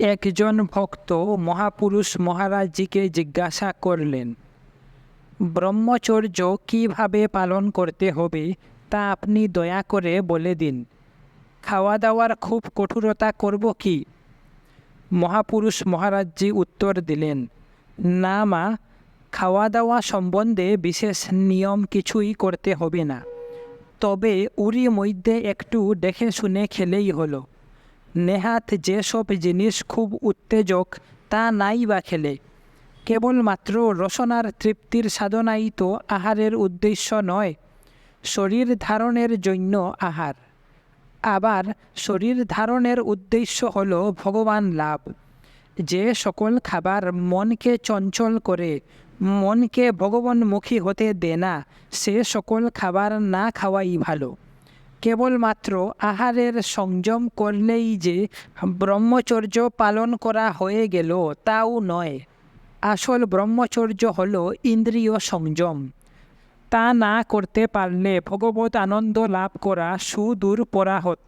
একজন ভক্ত মহাপুরুষ মহারাজজিকে জিজ্ঞাসা করলেন, ব্রহ্মচর্য কীভাবে পালন করতে হবে তা আপনি দয়া করে বলে দিন। খাওয়া দাওয়ার খুব কঠোরতা করব কি? মহাপুরুষ মহারাজজি উত্তর দিলেন, না মা খাওয়া দাওয়া সম্বন্ধে বিশেষ নিয়ম কিছুই করতে হবে না। তবে উরি মধ্যে একটু দেখে শুনে খেলেই হলো। নেহাত যেসব জিনিস খুব উত্তেজক, তা নাই বা খেলে। কেবলমাত্র রসনার তৃপ্তির সাধনাই তো আহারের উদ্দেশ্য নয়, শরীর ধারণের জন্য আহার। আবার শরীর ধারণের উদ্দেশ্য হল ভগবান লাভ। যে সকল খাবার মনকে চঞ্চল করে, মনকে ভগবানমুখী হতে দে না সে সকল খাবার না খাওয়াই ভালো। কেবলমাত্র আহারের সংযম করলেই যে ব্রহ্মচর্য পালন করা হয়ে গেল, তাও নয়। আসল ব্রহ্মচর্য হল ইন্দ্রিয় সংযম। তা না করতে পারলে ভগবত আনন্দ লাভ করা সুদূর পরাহত।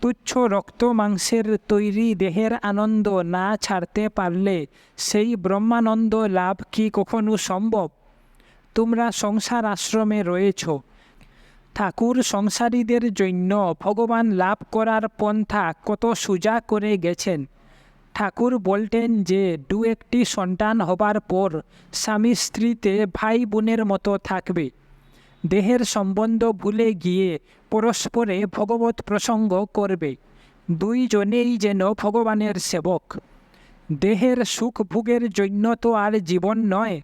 তুচ্ছ রক্ত মাংসের তৈরি দেহের আনন্দ না ছাড়তে পারলে সেই ব্রহ্মানন্দ লাভ কি কখনো সম্ভব? তোমরা সংসার আশ্রমে রয়েছ ঠাকুর সংসারীদের জন্য ভগবান লাভ করার পন্থা কত সোজা করে গেছেন। ঠাকুর বলতেন যে দু একটি সন্তান হবার পর স্বামী স্ত্রীতে ভাই বোনের মতো থাকবে। দেহের সম্বন্ধ ভুলে গিয়ে পরস্পরে ভগবত প্রসঙ্গ করবে। দুইজনেই যেন ভগবানের সেবক। দেহের সুখ ভোগের জন্য তো আর জীবন নয়।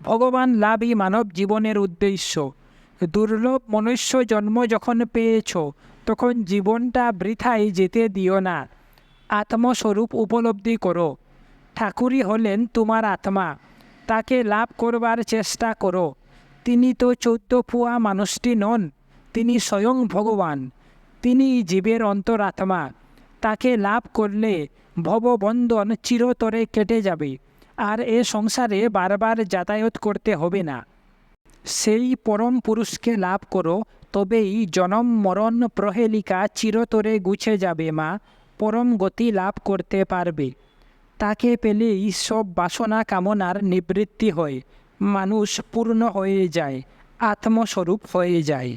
ভগবান লাভই মানব জীবনের উদ্দেশ্য। দুর্লভ মনুষ্য জন্ম যখন পেয়েছ, তখন জীবনটা বৃথায় যেতে দিও না। আত্মস্বরূপ উপলব্ধি করো। ঠাকুরই হলেন তোমার আত্মা। তাকে লাভ করবার চেষ্টা করো। তিনি তো চৌদ্দ ফুয়া মানুষটি নন, তিনি স্বয়ং ভগবান। তিনি জীবের অন্তরাত্মা। তাকে লাভ করলে ভববন্ধন চিরতরে কেটে যাবে। আর এ সংসারে বারবার যাতায়াত করতে হবে না। সেই পরম পুরুষকে লাভ করো, তবেই জনম মরণ প্রহেলিকা চিরতরে গুছে যাবে মা, পরম গতি লাভ করতে পারবে। তাকে পেলেই সব বাসনা কামনার নিবৃত্তি হয়, মানুষ পূর্ণ হয়ে যায়, আত্মস্বরূপ হয়ে যায়।